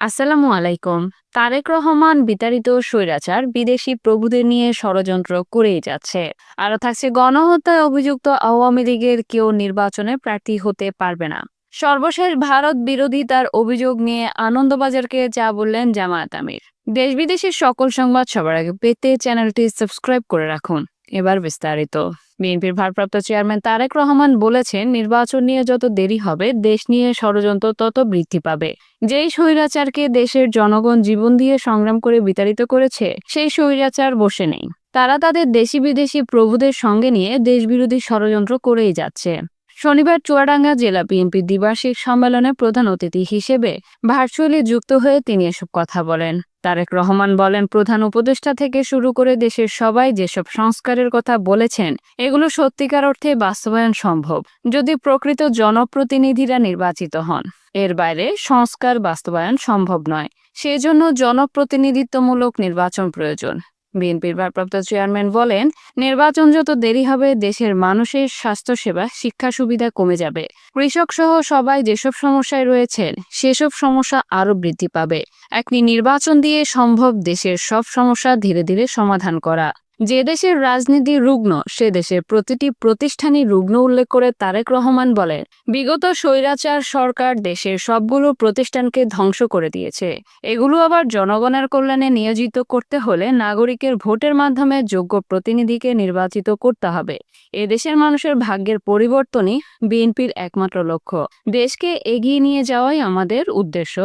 আসসালামু আলাইকুম। তারেক রহমান বিতাড়িত স্বৈরাচার বিদেশি প্রভুদের নিয়ে ষড়যন্ত্র করেই যাচ্ছে। আরও থাকছে গণহত্যায় অভিযুক্ত আওয়ামী লীগের কেউ নির্বাচনে প্রার্থী হতে পারবে না। সর্বশেষ ভারত বিরোধী তার অভিযোগ নিয়ে আনন্দবাজারকে যা বললেন জামায়াত আমির। দেশ বিদেশের সকল সংবাদ সবার আগে পেতে চ্যানেলটি সাবস্ক্রাইব করে রাখুন। এবার বিস্তারিত। বিএনপির ভারপ্রাপ্ত চেয়ারম্যান তারেক রহমান বলেছেন, নির্বাচন নিয়ে যত দেরি হবে, দেশ নিয়ে ষড়যন্ত্র তত বৃদ্ধি পাবে। যেই স্বৈরাচারকে দেশের জনগণ জীবন দিয়ে সংগ্রাম করে বিতাড়িত করেছে, সেই স্বৈরাচার বসে নেই। তারা তাদের দেশি বিদেশি প্রভুদের সঙ্গে নিয়ে দেশবিরোধী ষড়যন্ত্র করেই যাচ্ছে। শনিবার চুয়াডাঙ্গা জেলা বিএনপির দ্বিবার্ষিক সম্মেলনে প্রধান অতিথি হিসেবে ভার্চুয়ালি যুক্ত হয়ে তিনি এসব কথা বলেন। তারেক রহমান বলেন, প্রধান উপদেষ্টা থেকে শুরু করে দেশের সবাই যেসব সংস্কারের কথা বলেছেন, এগুলো সত্যিকার অর্থে বাস্তবায়ন সম্ভব, যদি প্রকৃত জনপ্রতিনিধিরা নির্বাচিত হন। এর বাইরে সংস্কার বাস্তবায়ন সম্ভব নয়, সেজন্য জনপ্রতিনিধিত্বমূলক নির্বাচন প্রয়োজন। বিএনপির ভারপ্রাপ্ত চেয়ারম্যান বলেন, নির্বাচন যত দেরি হবে, দেশের মানুষের স্বাস্থ্যসেবা, শিক্ষা সুবিধা কমে যাবে। কৃষক সহ সবাই যেসব সমস্যায় রয়েছেন, সেসব সমস্যা আরও বৃদ্ধি পাবে। একটি নির্বাচন দিয়ে সম্ভব দেশের সব সমস্যা ধীরে ধীরে সমাধান করা। যে দেশের রাজনীতি রুগ্ন, সে দেশের প্রতিটি প্রতিষ্ঠানই রুগ্ন উল্লেখ করে তারেক রহমান বলেন, বিগত স্বৈরাচার সরকার দেশের সবগুলো প্রতিষ্ঠানকে ধ্বংস করে দিয়েছে। এগুলো আবার জনগণের কল্যাণে নিয়োজিত করতে হলে নাগরিকের ভোটের মাধ্যমে যোগ্য প্রতিনিধিকে নির্বাচিত করতে হবে। এ দেশের মানুষের ভাগ্যের পরিবর্তনই বিএনপির একমাত্র লক্ষ্য। দেশকে এগিয়ে নিয়ে যাওয়াই আমাদের উদ্দেশ্য,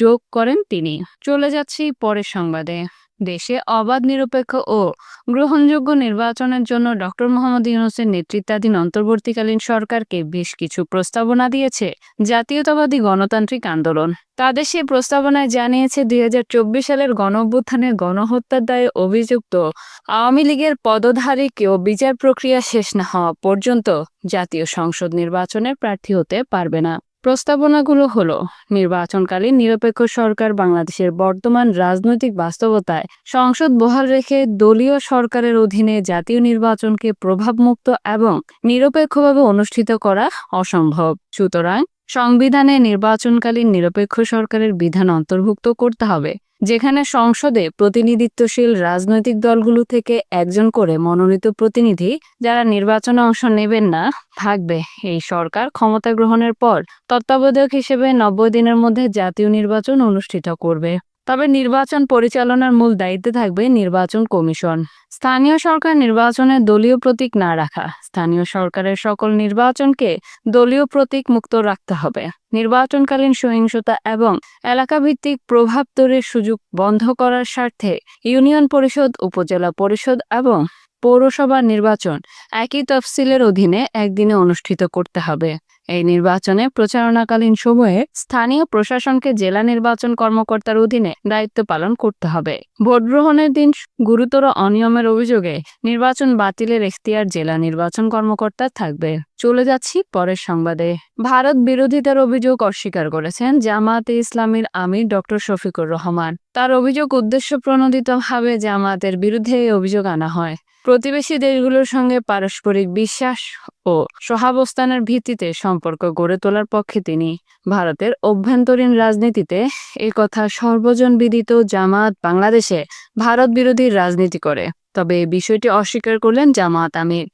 যোগ করেন তিনি। চলে যাচ্ছি পরের সংবাদে। দেশে অবাধ, নিরপেক্ষ ও গ্রহণযোগ্য নির্বাচনের জন্য ডক্টর মোহাম্মদ ইউনুসের নেতৃত্বাধীন অন্তর্বর্তীকালীন সরকারকে বেশ কিছু প্রস্তাবনা দিয়েছে জাতীয়তাবাদী গণতান্ত্রিক আন্দোলন। তাদের সেই প্রস্তাবনায় জানিয়েছে দুই হাজার চব্বিশ সালের গণ অভ্যুত্থানের গণহত্যার দায়ে অভিযুক্ত আওয়ামী লীগের পদধারী কেউ বিচার প্রক্রিয়া শেষ না হওয়া পর্যন্ত জাতীয় সংসদ নির্বাচনের প্রার্থী হতে পারবে না। প্রস্তাবনাগুলো হলো, নির্বাচনকালীন নিরপেক্ষ সরকার বাংলাদেশের বর্তমান রাজনৈতিক বাস্তবতায় সংসদ বহাল রেখে দলীয় সরকারের অধীনে জাতীয় নির্বাচনকে প্রভাবমুক্ত এবং নিরপেক্ষভাবে অনুষ্ঠিত করা অসম্ভব। সুতরাং সংবিধানে নির্বাচনকালীন নিরপেক্ষ সরকারের বিধান অন্তর্ভুক্ত করতে হবে। যেখানে সংসদে প্রতিনিধিত্বশীল রাজনৈতিক দলগুলো থেকে একজন করে মনোনীত প্রতিনিধি যারা নির্বাচনে অংশ নেবেন না, থাকবে। এই সরকার ক্ষমতা গ্রহণের পর তত্ত্বাবধায়ক হিসেবে নব্বই দিনের মধ্যে জাতীয় নির্বাচন অনুষ্ঠিত করবে। তবে নির্বাচন পরিচালনার মূল দায়িত্বে থাকবে নির্বাচন কমিশন। স্থানীয় সরকার নির্বাচনে দলীয় প্রতীক না রাখা। স্থানীয় সরকারের সকল নির্বাচনকে দলীয় প্রতীক মুক্ত রাখতে হবে। নির্বাচনকালীন সহিংসতা এবং এলাকাভিত্তিক প্রভাব তৈরির সুযোগ বন্ধ করার স্বার্থে ইউনিয়ন পরিষদ, উপজেলা পরিষদ এবং পৌরসভা নির্বাচন একই তফসিলের অধীনে একদিনে অনুষ্ঠিত করতে হবে। এই নির্বাচনে প্রচারণাকালীন সময়ে স্থানীয় প্রশাসনকে জেলা নির্বাচন কর্মকর্তার অধীনে দায়িত্ব পালন করতে হবে। ভোট গ্রহণের দিন গুরুতর অনিয়মের অভিযোগে নির্বাচন বাতিলের এখতিয়ার জেলা নির্বাচন কর্মকর্তা থাকবে। চলে যাচ্ছি পরের সংবাদে। ভারত বিরোধিতার অভিযোগ অস্বীকার করেছেন জামাতে ইসলামীর আমির ডক্টর শফিকুর রহমান। তার অভিযোগ উদ্দেশ্য প্রণোদিতভাবে জামায়াতের বিরুদ্ধে এই অভিযোগ আনা হয়। প্রতিবেশী দেশগুলোর সঙ্গে পারস্পরিক বিশ্বাস ও সহাবস্থানের ভিত্তিতে সম্পর্ক গড়ে তোলার পক্ষে তিনি ভারতের অভ্যন্তরীণ রাজনীতিতে এই কথা সর্বজন বিদিত জামাত বাংলাদেশে ভারত বিরোধী রাজনীতি করে। তবে এই বিষয়টি অস্বীকার করলেন জামাত আমির।